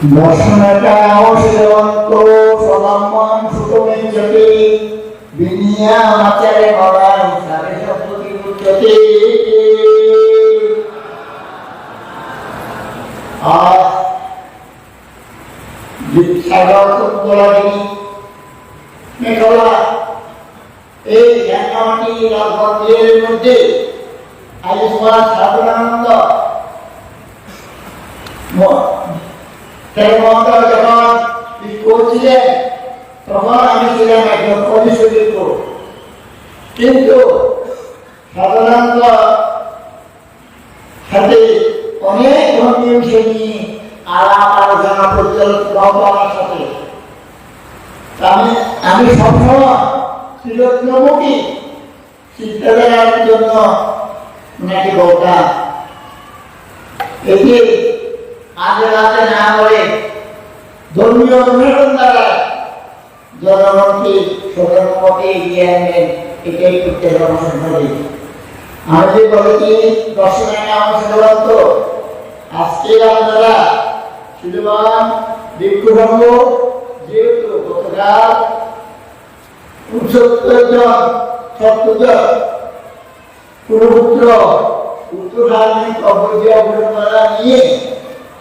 দর্শনটা অশিরন্ত সদাম্মান সুতমেন জটি বিনিয়া আচারে বলার সারে সপ্ততি উচ্চতে। আর সাগর কুন্দলাগিনী মেঘলা, এই জ্ঞানমাটি রাজভদ্রের মধ্যে আয়ুষ্মান সাধনানন্দ মহাত্মা যখন করছিলেন তখন আমি ছিলাম একজন কনিষ্ঠ কিন্তু সাধারণত সাথে অনেক ধর্মীয় শ্রেণি, আলাপ আলোচনা পরিচালিত হতো আমার সাথে। আমি আমি সবসময় ত্রিরত্নমুখী চিন্তাধারার জন্য ওনাকে বলতাম, এটি আজে রাতে না করে ধর্মীয় অনুশীলন দ্বারা জনগণকে সদনমতে এগিয়ে আনবেন, এটাই করতে জনসন হবে আমি যে বলেছি দর্শনে অনুশীলন তো আজকে আপনারা শিলবান ভিক্ষুসঙ্গ যেহেতু গতকাল উনসত্তর জন জন পুরপুত্র উত্তর ধার্মিক অবৈধ অবলম্বনা নিয়ে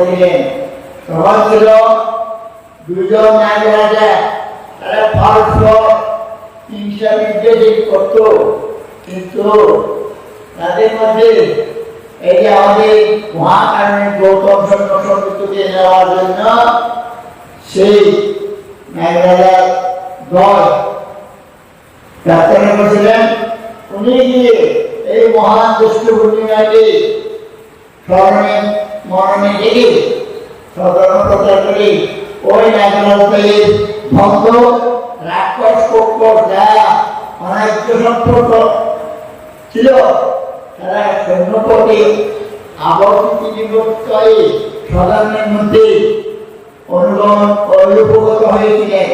করেছিলেন তখন ছিল দুজন নারী রাজা। তারা পার্শ্ব হিংসা বিদ্বেষ করত কিন্তু তাদের মধ্যে এই যে আমাদের মহাকারণের গৌতম সৈন্য সঙ্গীতকে নেওয়ার জন্য, সেই নারী রাজার দল প্রার্থনা করেছিলেন, উনি গিয়ে এই মহান জ্যেষ্ঠ পূর্ণিমাকে স্মরণে মরণে ডেকে সদর প্রচার করে ওই নাগরাজের ভক্ত রাক্ষস কোকর যা অনার্য সম্পর্ক ছিল, তারা সৈন্যপতি আবর্তিত বিভক্তয়ে সদনের মধ্যে অনুগমন অনুপগত হয়েছিলেন।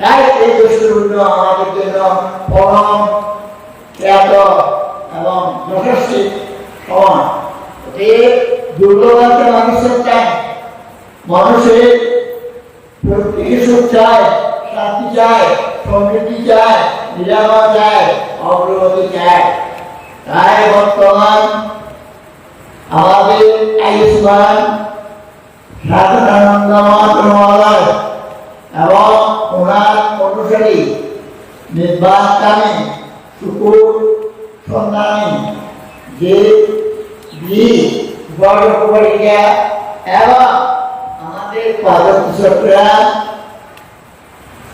তাই এই দুষ্কৃত আমাদের জন্য পরম খ্যাত এবং যশস্বী সমান। অতএব দুর্লভকে মানুষের চায়। মানুষের প্রত্যেকে চায়, শান্তি চায়, সমৃদ্ধি চায় নিরাময় চায়, অগ্রগতি চায়। তাই বর্তমান আমাদের আয়ুষ্মান সাধারণানন্দ মহাত্মালয় এবং ওনার অনুসারী নির্বাচনে শুকুর সন্ধানী যে বীজ পরিকা এবং আমাদের পাদকৃষকরা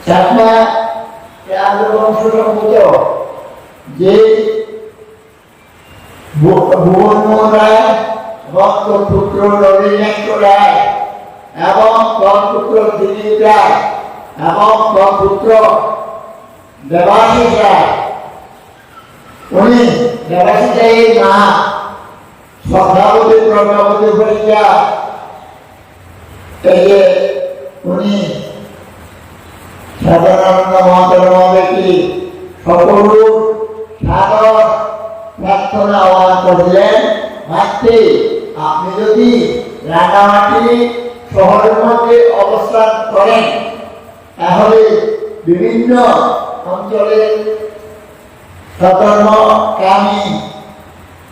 চাকমা রাজবংশ সম্মত যে ভুবন রায় ভক্ত পুত্র রবীন্দ্র রায় এবং পুত্র দিলীপ রায় এবং পুত্র দেবাশিস রায় উনি দেবাশিস মা শ্রদ্ধাবতী প্রজ্ঞাবতী পরীক্ষা যে উনি সাধারণানন্দ মহাতর মহাব্যক্তি সকল সাদর প্রার্থনা আহ্বান করলেন ভাবতে আপনি যদি রাঙামাটি শহরের মধ্যে অবস্থান করেন, তাহলে বিভিন্ন অঞ্চলের সতর্ককামী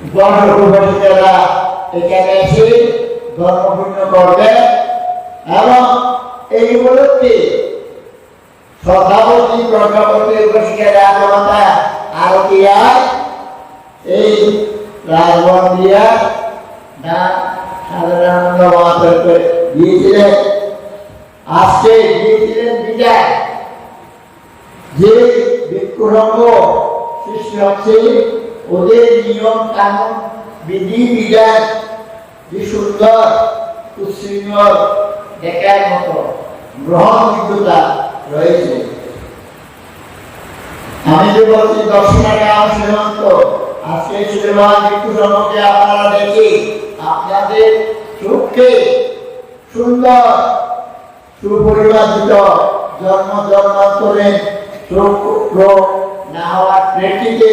গর্ভবতীরা এখানে এসে ধর্মপূর্ণ করবে এবং এই উপলক্ষে শ্রদ্ধাবতী প্রজ্ঞাপতি উপস্থিত রাজমাতা আরতিয়া এই রাজবন দিয়া দান সাধারণানন্দ মহাশয়কে দিয়েছিলেন, আজকে দিয়েছিলেন বিদায়। যে হচ্ছে ওদের নিয়ম কানুন, বিধি বিধান যে সুন্দর সুশৃঙ্খল দেখার মতো গ্রহণযোগ্যতা রয়েছে। আমি যে বলছি দর্শনাকে আমার সীমান্ত আজকে সিনেমা মৃত্যু সম্পর্কে আপনারা দেখি, আপনাদের চোখকে সুন্দর সুপরিমার্জিত জন্ম জন্মান্তরে চোখ না হওয়ার প্রেক্ষিতে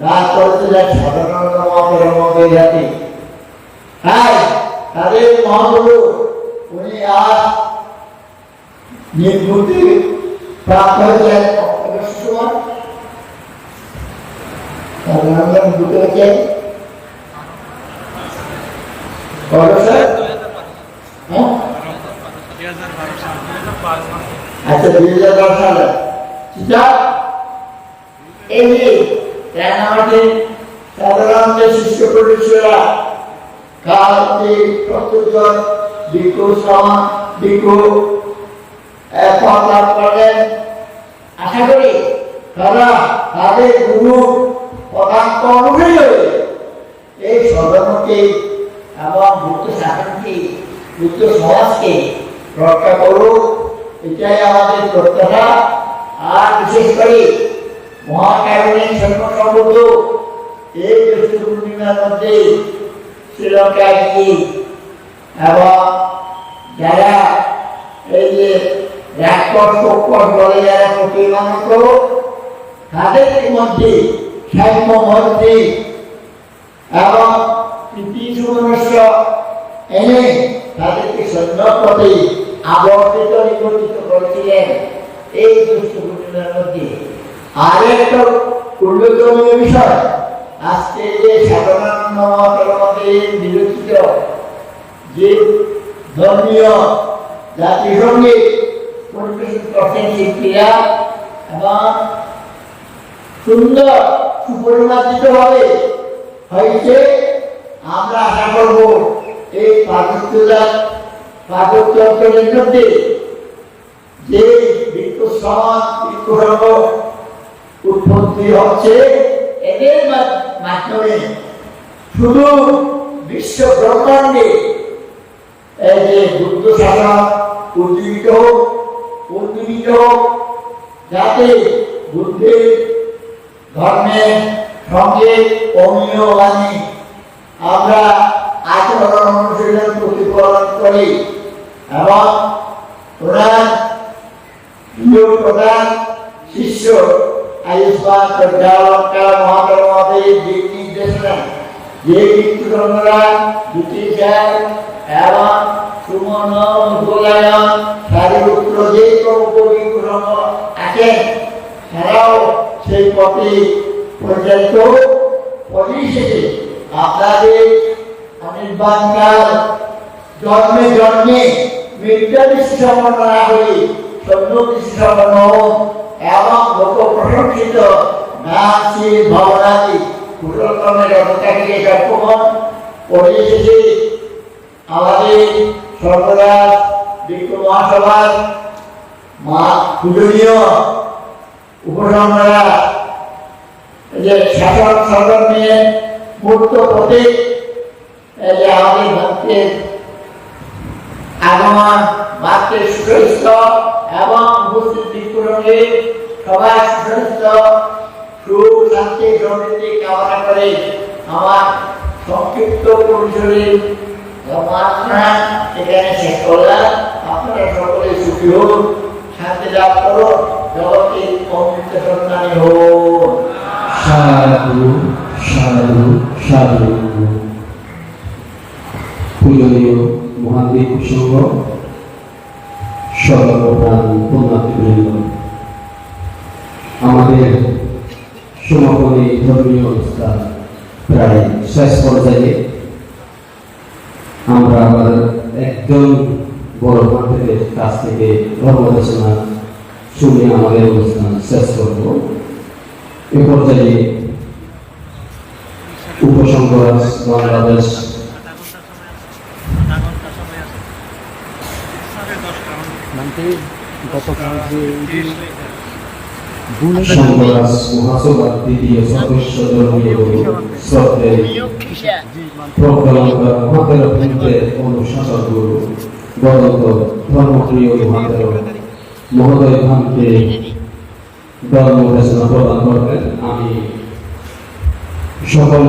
দান করেছিলেন সাধারণত মহাপের মধ্যে জাতি। তাই তাদের মহাগুরু, উনি আজ নির্বুদ্ধি প্রাপ্ত হয়েছেন সময় সাধারণত দুটো হচ্ছে স্যার হ্যাঁ? আচ্ছা দুই হাজার দশ সালে। রাঙামাটি সাধারণত শিষ্য পরিষেরা কালকে প্রত্যেকজন ভিক্ষু সমান ভিক্ষু পথ লাভ আশা করি তারা তাদের গুরু পদাঙ্ক অনুযায়ী হয়ে এই সদনকে এবং ভুক্ত শাসনকে ভুক্ত সমাজকে রক্ষা করুক। এটাই আমাদের প্রত্যাশা আর বিশেষ করে মহাকারণিক সর্বসম্মত এই জ্যৈষ্ঠ পূর্ণিমার মধ্যে শ্রীলঙ্কায় গিয়ে এবং যারা এই যে রাক্ষস কক্ষস বলে যারা প্রতিমানিত তাদের মধ্যে সাম্য মধ্যে এবং প্রীতি সুমনস্য এনে তাদেরকে সৈন্যপদে আবর্তিত নিবর্তিত করেছিলেন এই দুষ্ট ঘটনার মধ্যে। আর একটা উল্লেখনীয় বিষয়। আজকে যে সাধারণ বিরোচিত যে ধর্মীয় জাতিসংগীত পরিবেশন করছেন শিল্পীরা এবং সুন্দর সুপরিমার্জিত ভাবে হয়েছে, আমরা আশা করব এই পার্বত্যতা পার্বত্য অঞ্চলের মধ্যে যে বৃক্ষ সমাজ বৃক্ষসঙ্গ উৎপত্তি হচ্ছে এদের মাধ্যমে। শুধু বিশ্ব ব্রহ্মাণ্ডে। এই যে বুদ্ধ শাসন উজ্জীবিত হোক উদ্দীবিত হোক যাতে বুদ্ধের ধর্মের সঙ্গে অমীয় বাণী আমরা আচরণ অনুশীলন প্রতিফলন করি এবং ওনার প্রিয় প্রধান শিষ্য আয়ুষ্মান প্রজ্ঞালঙ্কার মহাকর্মাদের দিক নির্দেশনা যে বিক্রমরা দুটি যায় এবং সুমন মুকুলায়ন সারিপুত্র যে প্রমুখ বিক্রম আছেন তারাও সেই পথে পরিচালিত পরিশেষে আপনাদের অনির্বাণকাল জন্মে জন্মে দৃষ্টি না হয়ে সম্পন্ন হন এবং লোক প্রশংসিত নাচি ভাবনাদি কুশলক্রমে রথটাকে সক্ষম পরিশেষে আমাদের সর্বদা বিক্ষ মহাসভার মা পূজনীয় উপসংহারা যে শাসন সদন নিয়ে মুক্ত প্রতীক আমাদের ভক্তের আগমন বাক্যের সুস্থ এবং উপস্থিত বিক্ষুরণে সবাই সুস্থ সুখ শান্তি সমৃদ্ধি কামনা করে আমার সংক্ষিপ্ত পরিসরে ধর্মাত্মা এখানে শেষ করলাম। আপনারা সকলে সুখী হোক, শান্তি লাভ করো জগতে অমৃত সন্তানী হোক। সাধু সাধু সাধু। মহাদেব সংঘ সর্বপ্রাণ আমাদের সমাপনী ধর্মীয় অনুষ্ঠান প্রায় শেষ পর্যায়ে। আমরা আবার একজন বড় ভান্তের কাছ থেকে ধর্মদেশনা শুনে আমাদের অনুষ্ঠান শেষ করব। এ পর্যায়ে উপসংগরাজ বাংলাদেশ মানে গতকাল যে ভুলে মহাসভার দ্বিতীয় সদস্য ধর্মীয় শ্রদ্ধে প্রজ্ঞালঙ্কার মহাতের ভূতের অনুশাসন গুরু বদন্ত ধর্মপ্রিয় মহাতের মহোদয় ভান্তে ধর্ম দেশনা প্রদান করবেন আমি। সকল